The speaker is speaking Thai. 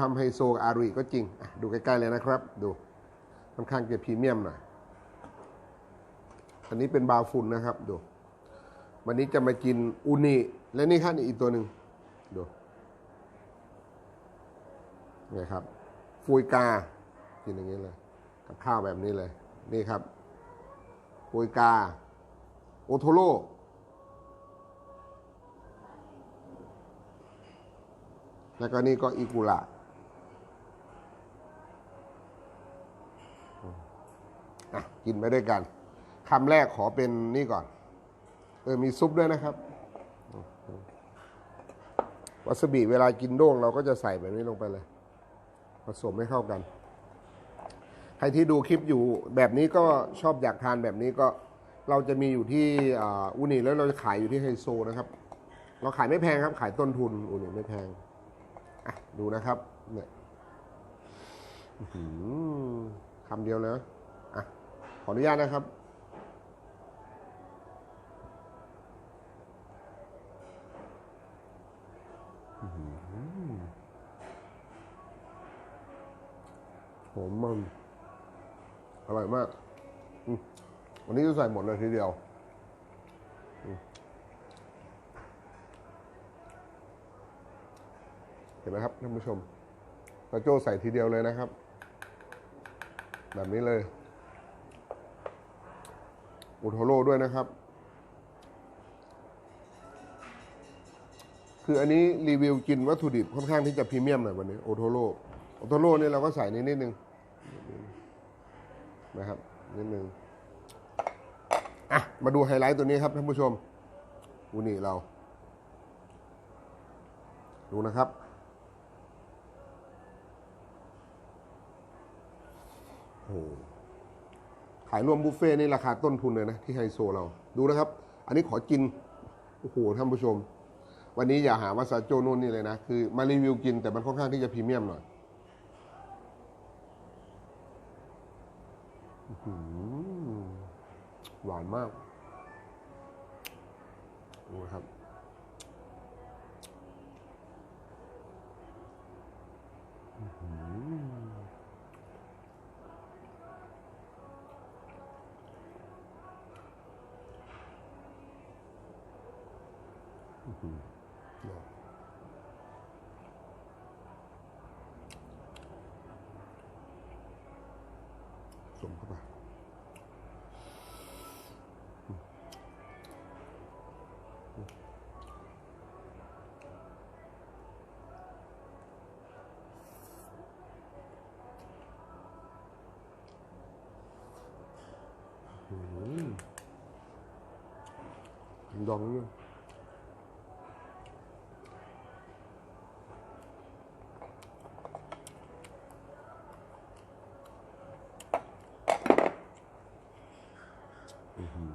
ทำไฮโซอารีก็จริง ดูใกล้ๆเลยนะครับ ดู ค่อนข้างจะพรีเมียมหน่อย อันนี้เป็นบาฟุนนะครับ ดู วันนี้จะมากินอูนิ และนี่ครับอีกตัวหนึ่งดูนี่ครับฟุยกา กินอย่างนี้เลย กับข้าวแบบนี้เลย นี่ครับฟุยกา โอโทโร่แล้วก็นี่ก็อิกุระ อะกินไปด้วยกันคำแรกขอเป็นนี่ก่อน เออมีซุปด้วยนะครับวาซาบิเวลากินโด่งเราก็จะใส่แบบนี้ลงไปเลย ผสมให้เข้ากัน ใครที่ดูคลิปอยู่แบบนี้ก็ชอบอยากทานแบบนี้ก็เราจะมีอยู่ที่อ่าอูนิแล้วเราจะขายอยู่ที่ไฮโซนะครับ เราขายไม่แพงครับ ขายต้นทุนอูนิไม่แพงอะดูนะครับเนี่ยคำเดียวเลยนะ ขออนุญาตนะครับ หอมมัน อร่อยมาก วันนี้จะใส่หมดเลยทีเดียวเห็นไหมครับท่านผู้ชมตาโจ้ใส่ทีเดียวเลยนะครับ แบบนี้เลย อุโทโร่ด้วยนะครับ คืออันนี้รีวิวกินวัตถุดิบค่อนข้างที่จะพรีเมียมหน่อยวันนี้โอโทโร่โอโทโร่นี่เราก็ใส่นิดนิดนึงนะครับนิดนึงอะมาดูไฮไลท์ตัวนี้ครับท่านผู้ชมอูนี่เรา ดูนะครับโอ้ายรวมบุฟเฟ่ต์นี่ราคาต้นทุนเลยนะที่ไฮโซเราดูนะครับ อันนี้ขอกินโอ้โหท่านผู้ชม วันนี้อย่าหาว่าซาโจนู่นนี่เลยนะ คือมารีวิวกินแต่มันค่อนข้างที่จะพรีเมียมหน่อยหวานมากดูครับ สมเข้าไปดอง นี่